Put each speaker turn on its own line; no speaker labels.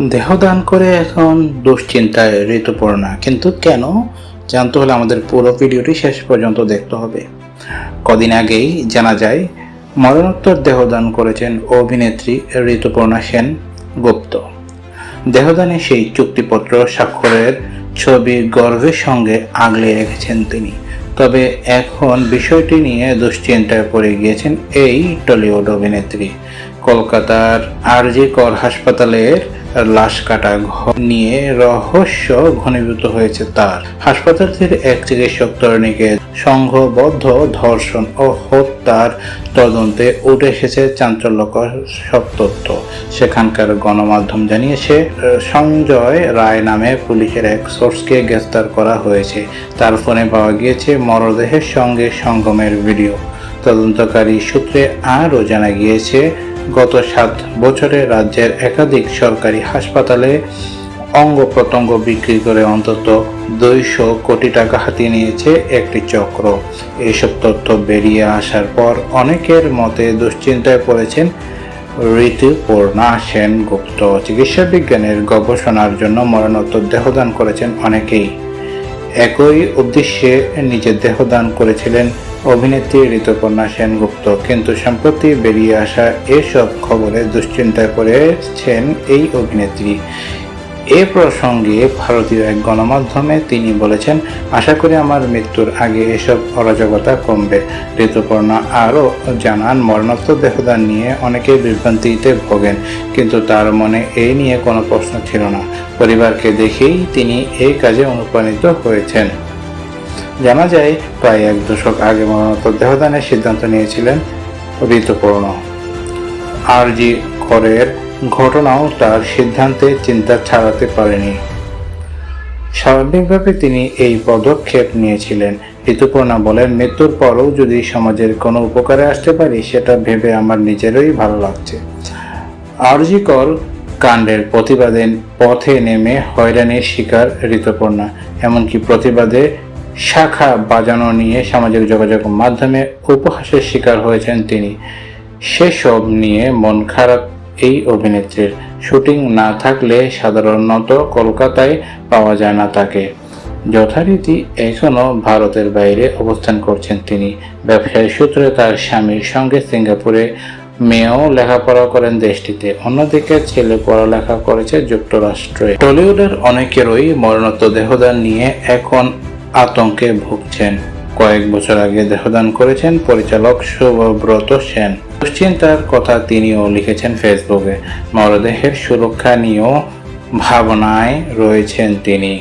দেহদান করে এখন দুশ্চিন্তায় ঋতুপর্ণা। কিন্তু কেন? জানতে হলে আমাদের পুরো ভিডিওটি শেষ পর্যন্ত দেখতে হবে। কদিন আগেই জানা যায়, মরণোত্তর দেহদান করেছেন অভিনেত্রী ঋতুপর্ণা সেন গুপ্ত। দেহদানে সেই চুক্তিপত্র স্বাক্ষরের ছবি গর্বের সঙ্গে আগলে রেখেছেন তিনি। তবে এখন বিষয়টি নিয়ে দুশ্চিন্তায় পড়ে গিয়েছেন এই টলিউড অভিনেত্রী। কলকাতার আর আরজি কর হাসপাতালের লাশ কাটা ঘর নিয়ে রহস্য ঘনীভূত হয়েছে তার। হাসপাতালটির এক চিকিৎসক তরুণীকে সংঘবদ্ধ ধর্ষণ ও হত্যার তদন্তে উঠে এসেছে চাঞ্চল্যকর সব তথ্য। সেখানকার গণমাধ্যম জানিয়েছে, সঞ্জয় রায় নামে পুলিশের এক সোর্সকে গ্রেফতার করা হয়েছে। তার ফোনে পাওয়া গিয়েছে মরদেহের সঙ্গে সঙ্গমের ভিডিও। তদন্তকারী সূত্রে আরও জানা গিয়েছে গত সাত বছরে রাজ্যের একাধিক সরকারি হাসপাতালে অঙ্গ প্রত্যঙ্গ বিক্রি করে অন্তত দুইশো কোটি টাকা হাতিয়ে নিয়েছে একটি চক্র। এইসব তথ্য বেরিয়ে আসার পর অনেকের মতে দুশ্চিন্তায় পড়েছেন ঋতুপর্ণা সেনগুপ্ত। চিকিৎসা বিজ্ঞানের গবেষণার জন্য মরণোত্তর দেহদান করেছেন অনেকেই। একই উদ্দেশ্যে নিজের দেহ দান করেছিলেন অভিনেত্রী ঋতুপর্ণা সেনগুপ্ত। কিন্তু সম্প্রতি বেরিয়ে আসা এসব খবরে দুশ্চিন্তায় পড়েছেন এই অভিনেত্রী। এ প্রসঙ্গে ভারতীয় এক গণমাধ্যমে তিনি বলেছেন, আশা করি আমার মৃত্যুর আগে এসব অরাজকতা কমবে। ঋতুপর্ণা আরও জানান, মরণোত্তর দেহদান নিয়ে অনেকে বিভ্রান্তিতে ভোগেন, কিন্তু তার মনে এই নিয়ে কোনো প্রশ্ন ছিল না। পরিবারকে দেখেই তিনি এই কাজে অনুপ্রাণিত হয়েছেন। জানা যায়, প্রায় এক দশক আগে মরণোত্তর দেহদানের সিদ্ধান্ত নিয়েছিলেন ঋতুপর্ণ। আর জি করের ঘটনাও তার সিদ্ধান্তে চিন্তা ছাড়াতে পারেনি। স্বাভাবিকভাবে তিনি এই পদক্ষেপ নিয়েছিলেন। ঋতুপর্ণা বলেন, মৃত্যুর পরও যদি সমাজের কোনো উপকারে আসতে পারি, সেটা ভেবে আমার নিজেরই ভালো লাগছে। আরজিকর কাণ্ডের প্রতিবাদে পথে নেমে হয়রানির শিকার ঋতুপর্ণা। এমনকি প্রতিবাদে শাখা বাজানো নিয়ে সামাজিক যোগাযোগ মাধ্যমে উপহাসের শিকার হয়েছেন তিনি। সেসব নিয়ে মন খারাপ এই অভিনেত্রীর শুটিং না থাকলে সাধারণত কলকাতায় পাওয়া যায় না তাকে। যথারীতি এখনও ভারতের বাইরে অবস্থান করছেন তিনি। ব্যবসায়ী সূত্রে তার স্বামীর সঙ্গে সিঙ্গাপুরে মেয়েও লেখাপড়া করেন দেশটিতে। অন্যদিকে ছেলে পড়ালেখা করেছে যুক্তরাষ্ট্রে। টলিউডের অনেকেরই মরণোত্তর দেহদান নিয়ে এখন আতঙ্কে ভুগছেন। কয়েক বছর আগে দেহদান করেছেন পরিচালক শুভব্রত সেন। দুশ্চিন্তার কথা তিনিও লিখেছেন ফেসবুকে। মরদেহের সুরক্ষা নিয়েও ভাবনায় রয়েছেন তিনি।